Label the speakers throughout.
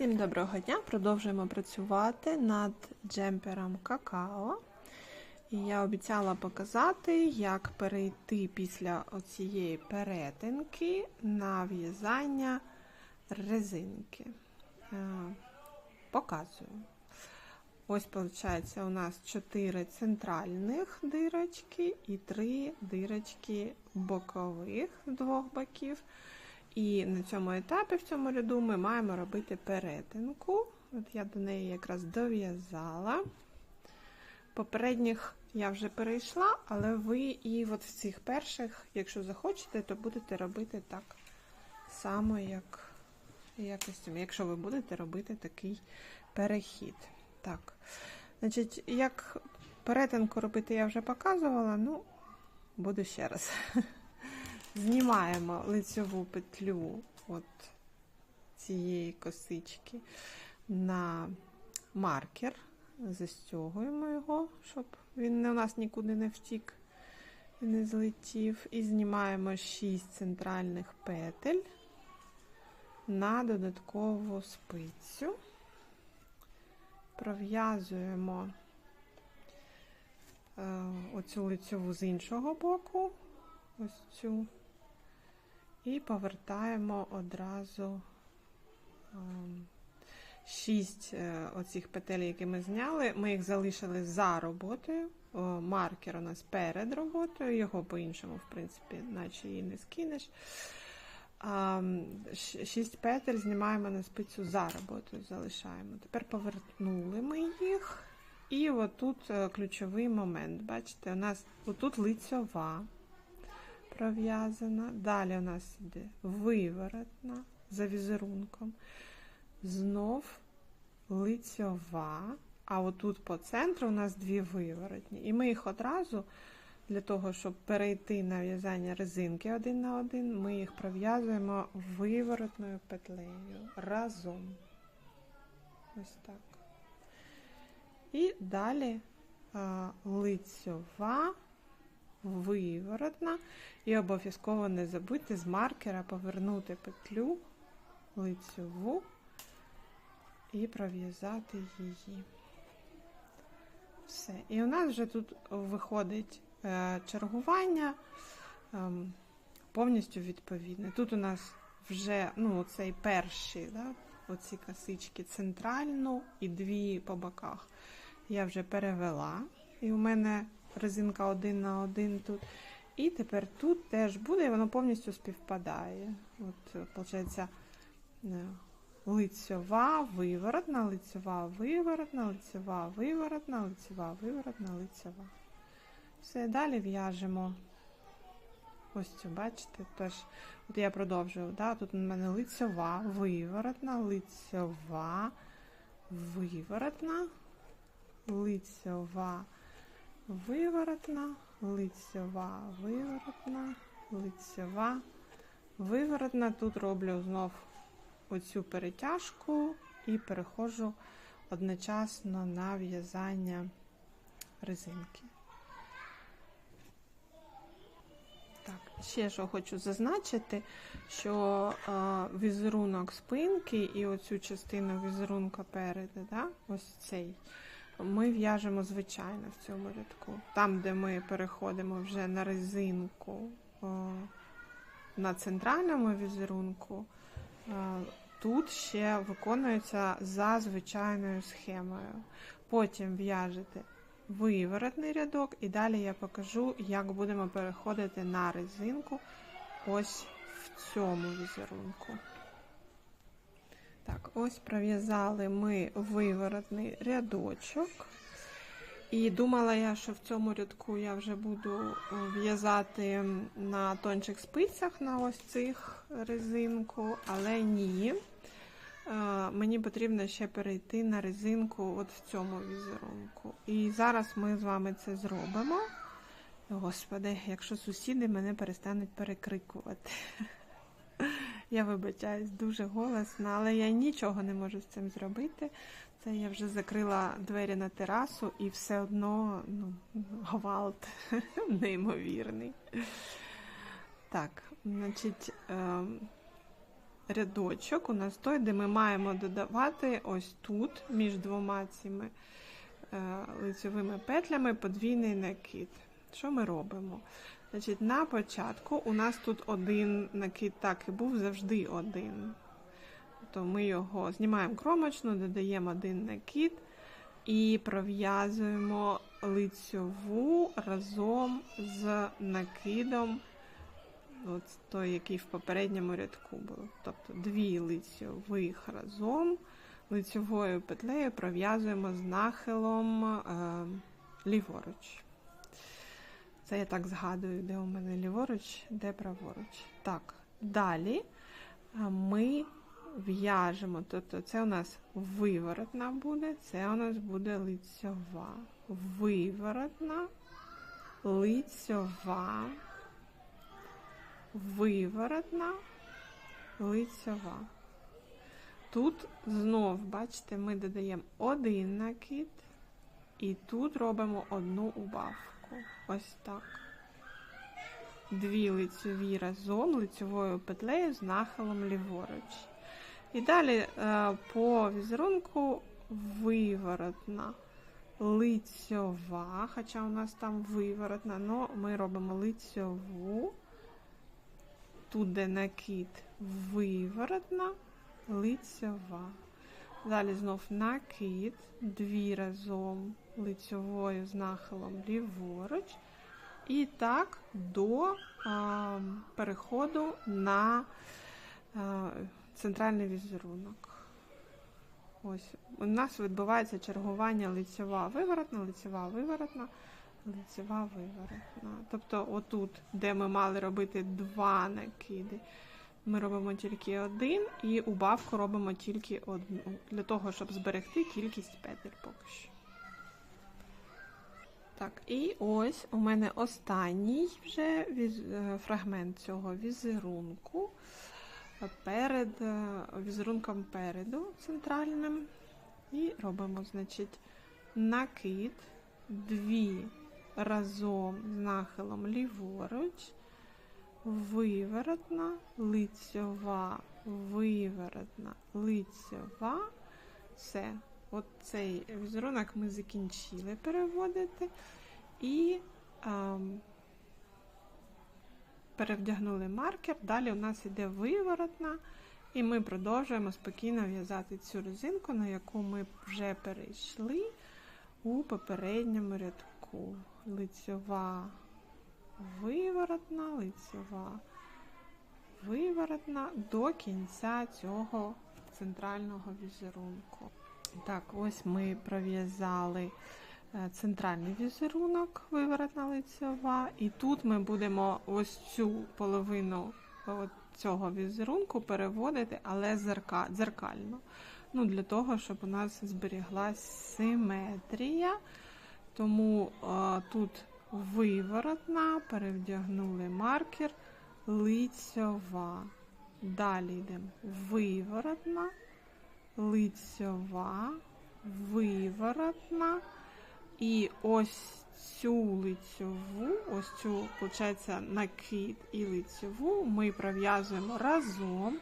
Speaker 1: Всім доброго дня! Продовжуємо працювати над джемпером какао. І я обіцяла показати, як перейти після оцієї перетинки на в'язання резинки. Е, Показую. Ось, виходить, у нас 4 центральних дирочки і 3 дирочки бокових з двох боків. І на цьому етапі, в цьому ряду, ми маємо робити перетинку. От я до неї якраз дов'язала. Попередніх я вже перейшла, але ви і от в цих перших, якщо захочете, то будете робити так само, як якось, якщо ви будете робити такий перехід. Так, значить, як перетинку робити, я вже показувала, ну, буду ще раз. Знімаємо лицьову петлю от цієї косички на маркер, застягуємо його, щоб він у нас нікуди не втік і не злетів. І знімаємо 6 центральних петель на додаткову спицю, пров'язуємо е, оцю лицьову з іншого боку, ось цю. І повертаємо одразу ем, шість е, оцих петель, які ми зняли. Ми їх залишили за роботою. Маркер у нас перед роботою, його по-іншому, в принципі, наче її не скинеш. Шість петель знімаємо на спицю за роботою, залишаємо. Тепер повернули ми їх. І отут е, ключовий момент. Бачите, у нас отут лицьова пров'язана. Далі у нас йде виворотна за візерунком. Знов лицьова. А отут по центру у нас дві виворотні. І ми їх одразу, для того, щоб перейти на в'язання резинки один на один, ми їх пров'язуємо виворотною петлею разом. Ось так. І далі лицьова виворотна. І обов'язково не забудьте з маркера повернути петлю лицьову і пров'язати її. Все. І у нас вже тут виходить е, чергування е, повністю відповідне. Тут у нас вже ну, цей перший, да, оці косички центральну і дві по боках. Я вже перевела. І у мене резинка один на один тут. І тепер тут теж буде, і воно повністю співпадає. От, виходить, е, лицьова, виворотна, лицьова, виворотна, лицьова, виворотна, лицьова, виворотна, лицьова. Все, далі в'яжемо ось цю, бачите? Тож, от я продовжую. Да? Тут у мене лицьова, виворотна, лицьова, виворотна, лицьова виворотна, лицьова, виворотна, лицьова, виворотна. Тут роблю знов оцю перетяжку і переходжу одночасно на в'язання резинки. Так, ще що хочу зазначити, що е, візерунок спинки і оцю частину візерунка переду, да, ось цей ми в'яжемо звичайно в цьому рядку. Там, де ми переходимо вже на резинку на центральному візерунку, тут ще виконується за звичайною схемою. Потім в'яжете виворотний рядок, і далі я покажу, як будемо переходити на резинку ось в цьому візерунку. Так, ось пров'язали ми виворотний рядочок. І думала я, що в цьому рядку я вже буду е, в'язати на тончих спицях на ось цих резинку, але ні. Е, мені потрібно ще перейти на резинку от в цьому візерунку. І зараз ми з вами це зробимо. Господи, якщо сусіди мене перестануть перекрикувати. Я вибачаюсь дуже голосно, але я нічого не можу з цим зробити. Це я вже закрила двері на терасу і все одно ну, гвалт неймовірний. Так, значить, е рядочок у нас той, де ми маємо додавати ось тут, між двома цими е, лицьовими петлями, подвійний накид. Що ми робимо? Значить, На початку у нас тут один накид, так і був завжди один. То ми його знімаємо кромочну, додаємо один накид і пров'язуємо лицьову разом з накидом, от той, який в попередньому рядку був. Тобто дві лицьових разом, лицьовою петлею пров'язуємо з нахилом е, ліворуч. Це я так згадую, де у мене ліворуч, де праворуч. Так, далі ми в'яжемо, тобто це у нас виворотна буде, це у нас буде лицьова. Виворотна, лицьова, виворотна, лицьова. Тут знов, бачите, ми додаємо один накид, і тут робимо одну убавку. Ось так. Дві лицьові разом лицьовою петлею з нахилом ліворуч. І далі е, по візерунку виворотна лицьова, хоча у нас там виворотна, але ми робимо лицьову, тут де накид виворотна, лицьова. Далі знов накид, дві разом лицьовою з нахилом ліворуч. І так до а, переходу на а, центральний візерунок. Ось, У нас відбувається чергування лицьова виворотна, лицьова виворотна, лицьова виворотна. Тобто, отут, де ми мали робити два накиди, ми робимо тільки один, і убавку робимо тільки одну, для того, щоб зберегти кількість петель поки що. Так, і ось у мене останній вже віз... фрагмент цього візерунку перед візерунком переду центральним. І робимо, значить, накид, дві разом з нахилом ліворуч, виворотна, лицьова, виворотна, лицьова. Все. От цей візерунок ми закінчили переводити і а, перевдягнули маркер. Далі у нас йде виворотна, і ми продовжуємо спокійно в'язати цю резинку, на яку ми вже перейшли у попередньому рядку. Лицьова, виворотна, лицьова, виворотна до кінця цього центрального візерунку. Так, ось ми пров'язали центральний візерунок, виворотна лицьова, і тут ми будемо ось цю половину цього візерунку переводити, але дзеркально. Ну, Для того, щоб у нас зберіглась симетрія. Тому а, тут виворотна, перевдягнули маркер, лицьова. Далі йдемо виворотна, лицьова, виворотна. І ось цю лицьову, ось цю, виходить, накид і лицьову ми пров'язуємо разом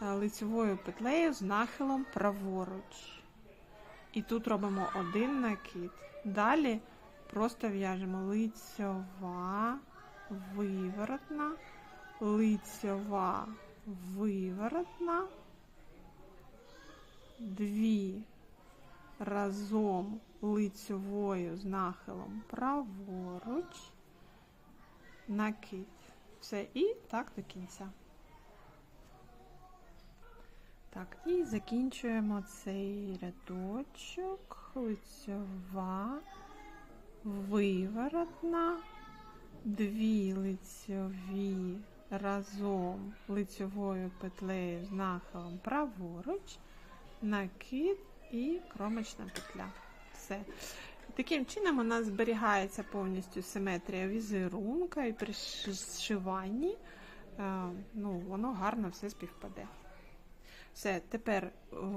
Speaker 1: лицьовою петлею з нахилом праворуч. І тут робимо один накид. Далі просто в'яжемо лицьова, виворотна, лицьова, виворотна, дві разом лицьовою з нахилом праворуч, накид. Все, і так до кінця. Так, і закінчуємо цей рядочок, лицьова, виворотна, дві лицьові разом лицьовою петлею з нахилом праворуч, накид і кромочна петля. Все. Таким чином, у нас зберігається повністю симетрія візерунка і при зшиванні е, ну, воно гарно все співпаде. Все, тепер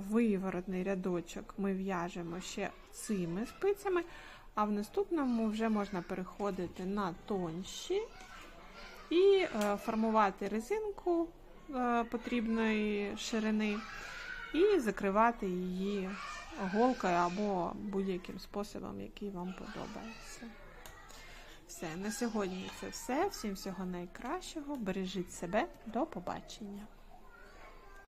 Speaker 1: виворотний рядочок ми в'яжемо ще цими спицями, а в наступному вже можна переходити на тонші і е, формувати резинку е, потрібної ширини і закривати її голкою або будь-яким способом, який вам подобається. Все, на сьогодні це все. Всім всього найкращого. Бережіть себе. До побачення.